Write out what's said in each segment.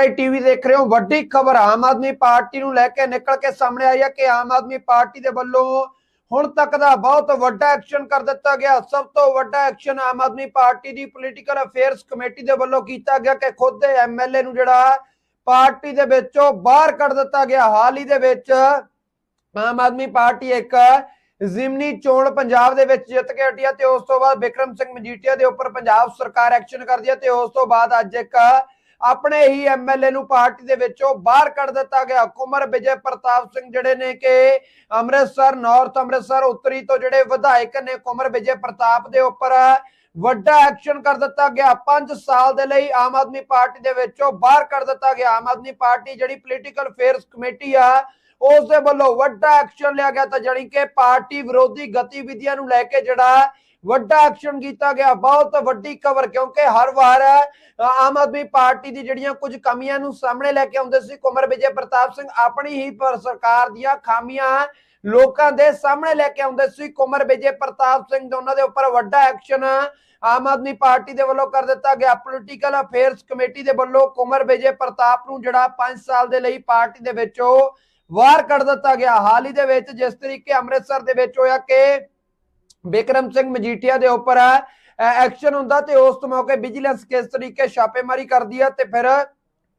NRI TV ਦੇਖ ਰਹੇ ਹੋ। ਵੱਡੀ ਖਬਰ ਆਮ ਆਦਮੀ ਪਾਰਟੀ ਨੂੰ ਲੈ ਕੇ ਨਿਕਲ ਕੇ ਸਾਹਮਣੇ ਆਈ ਹੈ ਕਿ ਆਮ ਆਦਮੀ ਪਾਰਟੀ ਦੇ ਵੱਲੋਂ ਹੁਣ ਤੱਕ ਦਾ ਬਹੁਤ ਵੱਡਾ ਐਕਸ਼ਨ ਕਰ ਦਿੱਤਾ ਗਿਆ। ਸਭ ਤੋਂ ਵੱਡਾ ਐਕਸ਼ਨ ਆਮ ਆਦਮੀ ਪਾਰਟੀ ਦੀ ਪੋਲੀਟੀਕਲ ਅਫੇਅਰਸ ਕਮੇਟੀ ਦੇ ਵੱਲੋਂ ਕੀਤਾ ਗਿਆ ਕਿ ਖੁਦ ਦੇ ਐਮਐਲਏ ਨੂੰ ਜਿਹੜਾ ਪਾਰਟੀ ਦੇ ਵਿੱਚੋਂ ਬਾਹਰ ਕੱਢ ਦਿੱਤਾ ਗਿਆ। ਹਾਲ ਹੀ ਦੇ ਵਿੱਚ ਆਮ ਆਦਮੀ ਪਾਰਟੀ ਇੱਕ ਜ਼ਿਮਨੀ ਚੋਣ ਪੰਜਾਬ ਦੇ ਵਿੱਚ ਜਿੱਤ ਕੇ ਹਟੀ ਹੈ ਤੇ ਉਸ ਤੋਂ ਬਾਅਦ ਵਿਕਰਮ ਸਿੰਘ ਮਜੀਠੀਆ ਦੇ ਉੱਪਰ ਪੰਜਾਬ ਸਰਕਾਰ ਐਕਸ਼ਨ ਕਰਦੀ ਹੈ ਤੇ ਉਸ ਤੋਂ ਬਾਅਦ ਅੱਜ ਇੱਕ ਆਪਣੇ ਹੀ ਐਮਐਲਏ ਨੂੰ ਪਾਰਟੀ ਦੇ ਵਿੱਚੋਂ ਬਾਹਰ ਕੱਢ ਦਿੱਤਾ ਗਿਆ। ਕੁਮਰ ਵਿਜੇ ਪ੍ਰਤਾਪ ਸਿੰਘ ਜਿਹੜੇ ਨੇ ਕਿ ਅੰਮ੍ਰਿਤਸਰ ਨਾਰਥ ਅੰਮ੍ਰਿਤਸਰ, ਉੱਤਰੀ ਤੋਂ ਜਿਹੜੇ ਵਿਧਾਇਕ ਨੇ ਕੁਮਰ ਵਿਜੇ ਪ੍ਰਤਾਪ ਦੇ ਉੱਪਰ ਵੱਡਾ ਐਕਸ਼ਨ ਕਰ ਦਿੱਤਾ ਗਿਆ। 5 ਸਾਲ ਦੇ ਲਈ ਆਮ ਆਦਮੀ ਪਾਰਟੀ ਦੇ ਵਿੱਚੋਂ ਬਾਹਰ ਕਰ ਦਿੱਤਾ ਗਿਆ। ਆਮ ਆਦਮੀ ਪਾਰਟੀ ਜਿਹੜੀ ਪੋਲੀਟੀਕਲ ਅਫੇਅਰਸ ਕਮੇਟੀ ਆ ਉਸ ਦੇ ਵੱਲੋਂ ਵੱਡਾ ਐਕਸ਼ਨ ਲਿਆ ਗਿਆ ਤਾਂ ਜਾਣੀ ਕਿ ਪਾਰਟੀ ਵਿਰੋਧੀ ਗਤੀਵਿਧੀਆਂ ਨੂੰ ਲੈ ਕੇ ਜਿਹੜਾ ਵੱਡਾ ਐਕਸ਼ਨ ਕੀਤਾ ਗਿਆ। ਬਹੁਤ ਵੱਡੀ ਖਬਰ ਕਿਉਂਕਿ ਹਰ ਵਾਰ ਆਮ ਆਦਮੀ ਪਾਰਟੀ ਦੀ ਜਿਹੜੀਆਂ ਕੁਝ ਕਮੀਆਂ ਨੂੰ ਸਾਹਮਣੇ ਲੈ ਕੇ ਆਉਂਦੇ ਸੀ, ਕੁਮਰ ਵਿਜੇ ਪ੍ਰਤਾਪ ਸਿੰਘ ਆਪਣੀ ਹੀ ਸਰਕਾਰ ਦੀਆਂ ਖਾਮੀਆਂ ਲੋਕਾਂ ਦੇ ਸਾਹਮਣੇ ਲੈ ਕੇ ਆਉਂਦੇ ਸੀ। ਕੁਮਰ ਵਿਜੇ ਪ੍ਰਤਾਪ ਸਿੰਘ ਦੇ ਦੇ ਉੱਪਰ ਵੱਡਾ ਐਕਸ਼ਨ ਆਮ ਆਦਮੀ ਪਾਰਟੀ ਦੇ ਵੱਲੋਂ ਕਰ ਦਿੱਤਾ ਗਿਆ। ਪੋਲੀਟੀਕਲ ਅਫੇਅਰਸ ਕਮੇਟੀ ਦੇ ਵੱਲੋਂ ਕੁਮਰ ਵਿਜੇ ਪ੍ਰਤਾਪ ਨੂੰ ਜਿਹੜਾ 5 ਸਾਲ ਦੇ ਲਈ ਪਾਰਟੀ ਦੇ ਵਿੱਚੋਂ ਵਾਰ ਕੱਢ ਦਿੱਤਾ ਗਿਆ। ਹਾਲ ਹੀ ਦੇ ਵਿੱਚ ਜਿਸ ਤਰੀਕੇ ਅੰਮ੍ਰਿਤਸਰ ਦੇ ਵਿੱਚ ਹੋਇਆ ਕਿ ਬਿਕਰਮ ਸਿੰਘ ਮਜੀਠੀਆ ਦੇ ਉੱਪਰ ਐਕਸ਼ਨ ਹੁੰਦਾ ਤੇ ਉਸ ਮੌਕੇ ਵਿਜੀਲੈਂਸ ਕਿਸ ਤਰੀਕੇ ਛਾਪੇਮਾਰੀ ਕਰਦੀ ਹੈ ਤੇ ਫਿਰ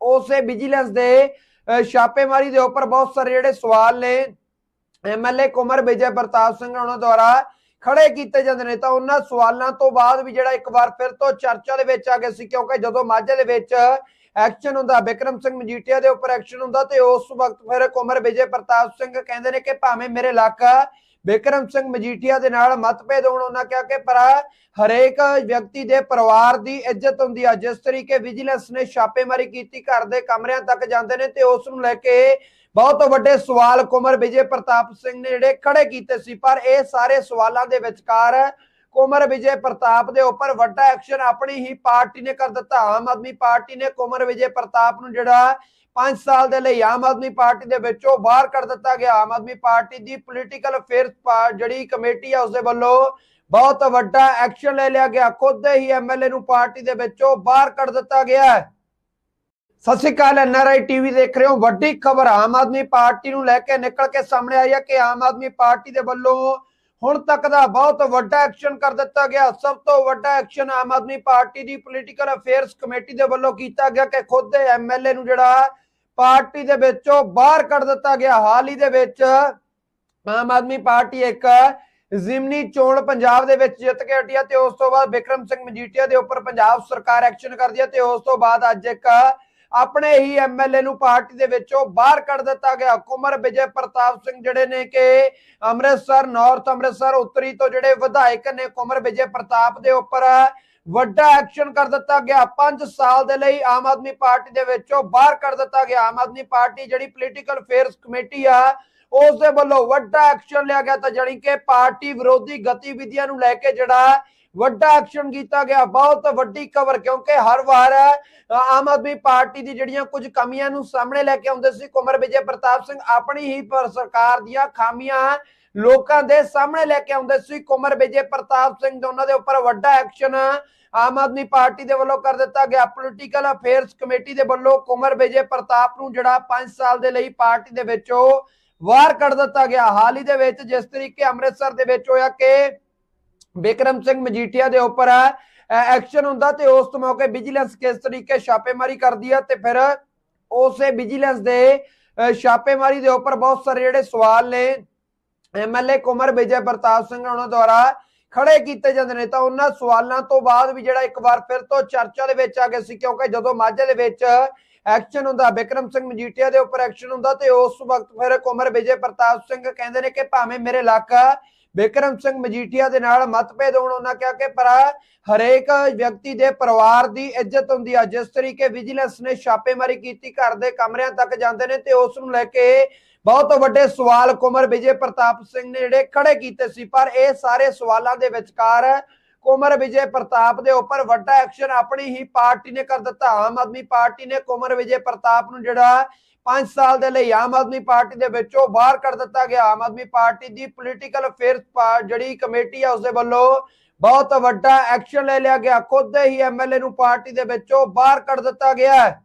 ਉਸੇ ਵਿਜੀਲੈਂਸ ਦੇ ਛਾਪੇਮਾਰੀ ਦੇ ਉੱਪਰ ਬਹੁਤ ਸਾਰੇ ਜਿਹੜੇ ਸਵਾਲ ਨੇ। ਐਮਐਲਏ ਕੁਮਰ ਵਿਜੇ ਪ੍ਰਤਾਪ ਸਿੰਘ ਉਹਨਾਂ ਦੁਆਰਾ ਖੜੇ ਕੀਤੇ ਜਾਂਦੇ ਨੇ। ਤਾਂ ਉਹਨਾਂ ਸਵਾਲਾਂ ਤੋਂ ਬਾਅਦ ਵੀ ਜਿਹੜਾ ਇੱਕ ਵਾਰ ਫਿਰ ਤੋਂ ਚਰਚਾ ਦੇ ਵਿੱਚ ਆ ਗਏ ਸੀ ਕਿਉਂਕਿ ਜਦੋਂ ਮਾਝੇ ਦੇ ਵਿੱਚ ਐਕਸ਼ਨ ਹੁੰਦਾ ਬਿਕਰਮ ਸਿੰਘ ਮਜੀਠੀਆ ਦੇ ਉੱਪਰ ਐਕਸ਼ਨ ਹੁੰਦਾ ਤੇ ਉਸ ਵਕਤ ਫਿਰ ਕੁਮਰ ਵਿਜੇ ਪ੍ਰਤਾਪ ਸਿੰਘ ਕਹਿੰਦੇ ਨੇ ਕਿ ਭਾਵੇਂ ਮੇਰੇ ਇਲਾਕਾ ਬਿਕਰਮ ਸਿੰਘ ਮਜੀਠੀਆ ਦੇ ਨਾਲ ਮਤਭੇਦ ਹੋਣ ਉਹਨਾਂ ਕਿਹਾ ਕਿ ਪਰ ਹਰੇਕ ਵਿਅਕਤੀ ਦੇ ਪਰਿਵਾਰ ਦੀ ਇੱਜ਼ਤ ਹੁੰਦੀ ਆ। ਜਿਸ ਤਰੀਕੇ ਵਿਜੀਲੈਂਸ ਨੇ ਛਾਪੇਮਾਰੀ ਕੀਤੀ, ਘਰ ਦੇ ਕਮਰਿਆਂ ਤੱਕ ਜਾਂਦੇ ਨੇ ਤੇ ਉਸ ਨੂੰ ਲੈ ਕੇ ਬਹੁਤ ਵੱਡੇ ਸਵਾਲ ਕੁਮਰ ਵਿਜੇ ਪ੍ਰਤਾਪ ਸਿੰਘ ਨੇ ਜਿਹੜੇ ਖੜੇ ਕੀਤੇ ਸੀ। ਪਰ ਇਹ ਸਾਰੇ ਸਵਾਲਾਂ ਦੇ ਵਿਚਕਾਰ ਕੁਮਰ ਵਿਜੇ ਪ੍ਰਤਾਪ ਦੇ ਉੱਪਰ ਵੱਡਾ ਐਕਸ਼ਨ ਆਪਣੀ ਹੀ ਪਾਰਟੀ ਨੇ ਕਰ ਦਿੱਤਾ। ਆਮ ਆਦਮੀ ਪਾਰਟੀ ਨੇ ਕੁਮਰ ਵਿਜੇ ਪ੍ਰਤਾਪ ਨੂੰ ਜਿਹੜਾ 5 ਸਾਲ ਦੇ ਲਈ ਆਮ ਆਦਮੀ ਪਾਰਟੀ ਦੇ ਵਿੱਚੋਂ ਬਾਹਰ ਕੱਢ ਦਿੱਤਾ ਗਿਆ। ਆਮ ਆਦਮੀ ਪਾਰਟੀ ਦੀ ਪੋਲੀਟੀਕਲ ਅਫੇਅਰਸ ਜਿਹੜੀ ਕਮੇਟੀ ਆ ਉਸ ਦੇ ਵੱਲੋਂ ਬਹੁਤ ਵੱਡਾ ਐਕਸ਼ਨ ਲੈ ਲਿਆ ਗਿਆ। ਖੁਦ ਦੇ ਹੀ ਐਮਐਲਏ ਨੂੰ ਪਾਰਟੀ ਦੇ ਵਿੱਚੋਂ ਬਾਹਰ ਕੱਢ ਦਿੱਤਾ ਗਿਆ ਹੈ। ਸਤਿ ਸ਼੍ਰੀ ਅਕਾਲ ਐਨਆਰਆਈ ਟੀਵੀ ਦੇਖ ਰਹੇ ਹੋ। ਵੱਡੀ ਖਬਰ, ਆਮ ਆਦਮੀ ਪਾਰਟੀ ਨੂੰ ਲੈ ਕੇ ਨਿਕਲ ਕੇ ਸਾਹਮਣੇ ਆਈ ਹੈ ਕਿ ਆਮ ਆਦਮੀ ਪਾਰਟੀ ਦੇ ਵੱਲੋਂ ਹੁਣ ਤੱਕ ਦਾ ਬਹੁਤ ਵੱਡਾ ਐਕਸ਼ਨ ਕਰ ਦਿੱਤਾ ਗਿਆ। ਸਭ ਤੋਂ ਵੱਡਾ ਐਕਸ਼ਨ ਆਮ ਆਦਮੀ ਪਾਰਟੀ ਦੀ ਪੋਲੀਟੀਕਲ ਅਫੇਅਰਸ ਕਮੇਟੀ ਦੇ ਵੱਲੋਂ ਕੀਤਾ ਗਿਆ ਕਿ ਖੁਦ ਦੇ ਐਮਐਲਏ ਨੂੰ ਜਿਹੜਾ ਪਾਰਟੀ ਦੇ ਵਿੱਚੋਂ ਬਾਹਰ ਕੱਢ ਦਿੱਤਾ ਗਿਆ। ਹਾਲ ਹੀ ਦੇ ਵਿੱਚ ਆਮ ਆਦਮੀ ਪਾਰਟੀ ਇੱਕ ਜ਼ਿਮਨੀ ਚੋਣ ਪੰਜਾਬ ਦੇ ਵਿੱਚ ਜਿੱਤ ਕੇ ਹਟੀ ਹੈ ਤੇ ਉਸ ਤੋਂ ਬਾਅਦ ਵਿਕਰਮ ਸਿੰਘ ਮਜੀਠੀਆ ਦੇ ਉੱਪਰ ਪੰਜਾਬ ਸਰਕਾਰ ਐਕਸ਼ਨ ਕਰਦੀ ਹੈ ਤੇ ਉਸ ਤੋਂ ਬਾਅਦ ਅੱਜ ਇੱਕ ਆਪਣੇ ਹੀ ਐਮਐਲਏ ਨੂੰ ਪਾਰਟੀ ਦੇ ਵਿੱਚੋਂ ਬਾਹਰ ਕੱਢ ਦਿੱਤਾ ਗਿਆ। ਕੁਮਰ ਵਿਜੇ ਪ੍ਰਤਾਪ ਸਿੰਘ ਜਿਹੜੇ ਨੇ ਕਿ ਅੰਮ੍ਰਿਤਸਰ ਨਾਰਥ ਅੰਮ੍ਰਿਤਸਰ, ਉੱਤਰੀ ਤੋਂ ਜਿਹੜੇ ਵਿਧਾਇਕ ਨੇ ਕੁਮਰ ਵਿਜੇ ਪ੍ਰਤਾਪ ਦੇ ਉੱਪਰ ਵੱਡਾ ਐਕਸ਼ਨ ਕਰ ਦਿੱਤਾ ਗਿਆ। 5 ਸਾਲ ਦੇ ਲਈ ਆਮ ਆਦਮੀ ਪਾਰਟੀ ਦੇ ਵਿੱਚੋਂ ਬਾਹਰ ਕਰ ਦਿੱਤਾ ਗਿਆ। ਆਮ ਆਦਮੀ ਪਾਰਟੀ ਜਿਹੜੀ ਪੋਲੀਟੀਕਲ ਅਫੇਅਰਸ ਕਮੇਟੀ ਆ, ਉਸ ਦੇ ਵੱਲੋਂ ਵੱਡਾ ਐਕਸ਼ਨ ਲਿਆ ਗਿਆ ਤਾਂ ਜਾਣੀ ਕਿ ਪਾਰਟੀ ਵਿਰੋਧੀ ਗਤੀਵਿਧੀਆਂ ਨੂੰ ਲੈ ਕੇ ਜਿਹੜਾ ਵੱਡਾ ਐਕਸ਼ਨ ਕੀਤਾ ਗਿਆ। ਬਹੁਤ ਵੱਡੀ ਖਬਰ ਕਿਉਂਕਿ ਹਰ ਵਾਰ ਆਮ ਆਦਮੀ ਪਾਰਟੀ ਦੀ ਜਿਹੜੀਆਂ ਕੁਝ ਕਮੀਆਂ ਨੂੰ ਸਾਹਮਣੇ ਲੈ ਕੇ ਆਉਂਦੇ ਸੀ, ਕੁਮਰ ਵਿਜੇ ਪ੍ਰਤਾਪ ਸਿੰਘ ਆਪਣੀ ਹੀ ਸਰਕਾਰ ਦੀਆਂ ਖਾਮੀਆਂ ਲੋਕਾਂ ਦੇ ਸਾਹਮਣੇ ਲੈ ਕੇ ਆਉਂਦੇ ਸੀ। ਕੁਮਰ ਵਿਜੇ ਪ੍ਰਤਾਪ ਸਿੰਘ ਦੇ ਉਹਨਾਂ ਦੇ ਉੱਪਰ ਵੱਡਾ ਐਕਸ਼ਨ ਆਮ ਆਦਮੀ ਪਾਰਟੀ ਦੇ ਵੱਲੋਂ ਕਰ ਦਿੱਤਾ ਗਿਆ। ਪੋਲੀਟੀਕਲ ਅਫੇਅਰਸ ਕਮੇਟੀ ਦੇ ਵੱਲੋਂ ਕੁਮਰ ਵਿਜੇ ਪ੍ਰਤਾਪ ਨੂੰ ਜਿਹੜਾ 5 ਸਾਲ ਦੇ ਲਈ ਪਾਰਟੀ ਦੇ ਵਿੱਚੋਂ ਵਾਰ ਕੱਢ ਦਿੱਤਾ ਗਿਆ। ਹਾਲ ਹੀ ਦੇ ਵਿੱਚ ਜਿਸ ਤਰੀਕੇ ਅੰਮ੍ਰਿਤਸਰ ਦੇ ਵਿੱਚ ਹੋਇਆ ਕਿ ਬਿਕਰਮ ਸਿੰਘ ਮਜੀਠੀਆ ਦੇ ਉੱਪਰ ਐਕਸ਼ਨ ਹੁੰਦਾ ਤੇ ਉਸ ਮੌਕੇ ਵਿਜੀਲੈਂਸ ਕਿਸ ਤਰੀਕੇ ਛਾਪੇਮਾਰੀ ਕਰਦੀ ਹੈ ਤੇ ਫਿਰ ਉਸੇ ਵਿਜੀਲੈਂਸ ਦੇ ਛਾਪੇਮਾਰੀ ਦੇ ਉੱਪਰ ਬਹੁਤ ਸਾਰੇ ਜਿਹੜੇ ਸਵਾਲ ਨੇ। ਐਮਐਲਏ ਕੁਮਰ ਵਿਜੇ ਪ੍ਰਤਾਪ ਸਿੰਘ ਉਹਨਾਂ ਦੁਆਰਾ ਖੜੇ ਕੀਤੇ ਜਾਂਦੇ ਨੇ। ਤਾਂ ਉਹਨਾਂ ਸਵਾਲਾਂ ਤੋਂ ਬਾਅਦ ਵੀ ਜਿਹੜਾ ਇੱਕ ਵਾਰ ਫਿਰ ਤੋਂ ਚਰਚਾ ਦੇ ਵਿੱਚ ਆ ਗਏ ਸੀ ਕਿਉਂਕਿ ਜਦੋਂ ਮਾਝੇ ਦੇ ਵਿੱਚ ਐਕਸ਼ਨ ਹੁੰਦਾ ਬਿਕਰਮ ਸਿੰਘ ਮਜੀਠੀਆ ਦੇ ਉੱਪਰ ਐਕਸ਼ਨ ਹੁੰਦਾ ਤੇ ਉਸ ਵਕਤ ਫਿਰ ਕੁਮਰ ਵਿਜੇ ਪ੍ਰਤਾਪ ਸਿੰਘ ਕਹਿੰਦੇ ਨੇ ਕਿ ਭਾਵੇਂ ਮੇਰੇ ਇਲਾਕਾ ਬਿਕਰਮ ਸਿੰਘ ਮਜੀਠੀਆ ਦੇ ਨਾਲ ਮਤਭੇਦ ਹੋਣ ਉਹਨਾਂ ਕਿਹਾ ਕਿ ਪਰ ਹਰੇਕ ਵਿਅਕਤੀ ਦੇ ਪਰਿਵਾਰ ਦੀ ਇੱਜ਼ਤ ਹੁੰਦੀ ਆ। ਜਿਸ ਤਰੀਕੇ ਵਿਜੀਲੈਂਸ ਨੇ ਛਾਪੇਮਾਰੀ ਕੀਤੀ, ਘਰ ਦੇ ਕਮਰਿਆਂ ਤੱਕ ਜਾਂਦੇ ਨੇ ਤੇ ਉਸ ਨੂੰ ਲੈ ਕੇ ਬਹੁਤ ਵੱਡੇ ਸਵਾਲ ਕੁਮਰ ਵਿਜੇ ਪ੍ਰਤਾਪ ਸਿੰਘ ਨੇ ਜਿਹੜੇ ਖੜੇ ਕੀਤੇ ਸੀ। ਪਰ ਇਹ ਸਾਰੇ ਸਵਾਲਾਂ ਦੇ ਵਿਚਕਾਰ ਕੁਮਰ ਵਿਜੇ ਪ੍ਰਤਾਪ ਦੇ ਉੱਪਰ ਵੱਡਾ ਐਕਸ਼ਨ ਆਪਣੀ ਹੀ ਪਾਰਟੀ ਨੇ ਕਰ ਦਿੱਤਾ। ਆਮ ਆਦਮੀ ਪਾਰਟੀ ਨੇ ਕੁਮਰ ਵਿਜੇ ਪ੍ਰਤਾਪ ਨੂੰ ਜਿਹੜਾ 5 ਸਾਲ ਦੇ ਲਈ ਆਮ ਆਦਮੀ ਪਾਰਟੀ ਦੇ ਵਿੱਚੋਂ ਬਾਹਰ ਕਰ ਦਿੱਤਾ ਗਿਆ। ਆਮ ਆਦਮੀ ਪਾਰਟੀ ਦੀ ਪੋਲੀਟੀਕਲ ਅਫੇਅਰ ਜਿਹੜੀ ਕਮੇਟੀ ਆ ਉਸ ਦੇ ਵੱਲੋਂ ਬਹੁਤ ਵੱਡਾ ਐਕਸ਼ਨ ਲੈ ਲਿਆ ਗਿਆ। ਖੁਦ ਦੇ ਹੀ ਐਮਐਲਏ ਨੂੰ ਪਾਰਟੀ ਦੇ ਵਿੱਚੋਂ ਬਾਹਰ ਕੱਢ ਦਿੱਤਾ ਗਿਆ ਹੈ।